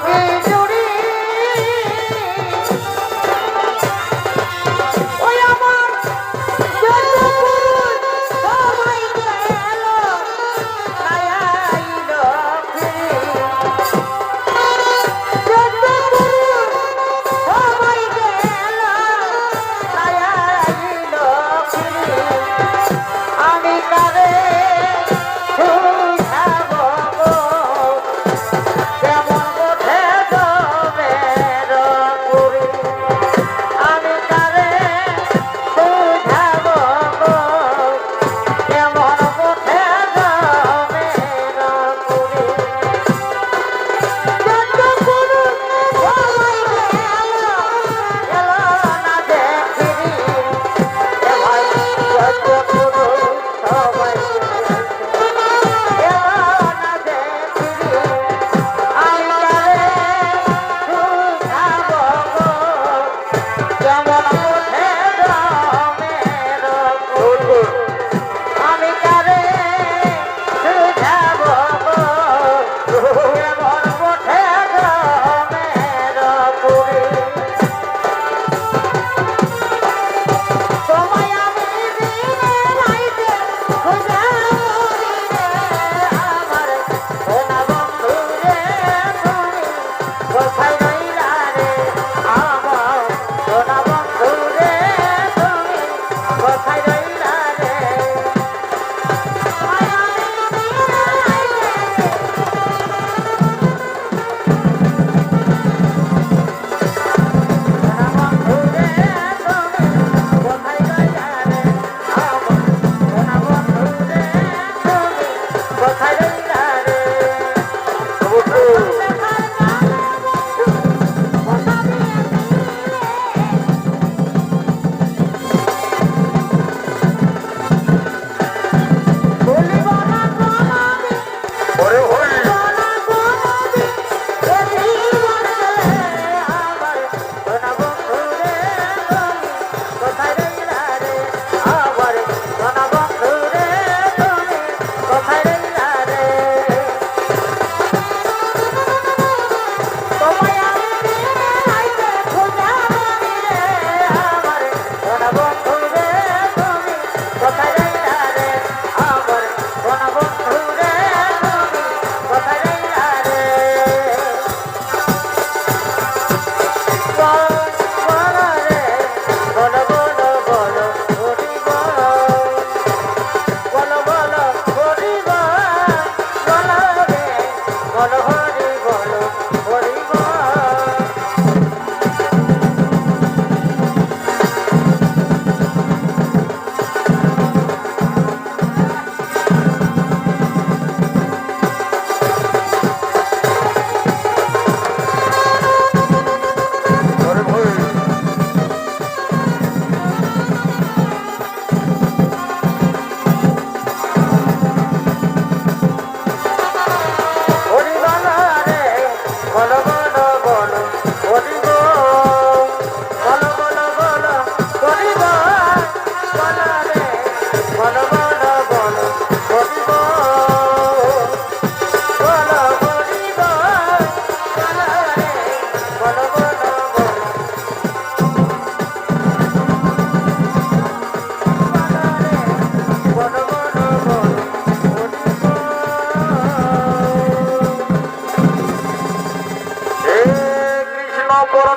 হবে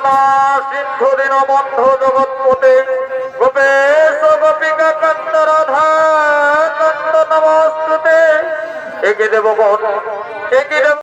মা সিন্ধু দীনবন্ধ জগৎপতি গোপেশ গোপিকা কান্ত রাধা কান্ত নমস্তুতে। একে দেব বহন একে দেব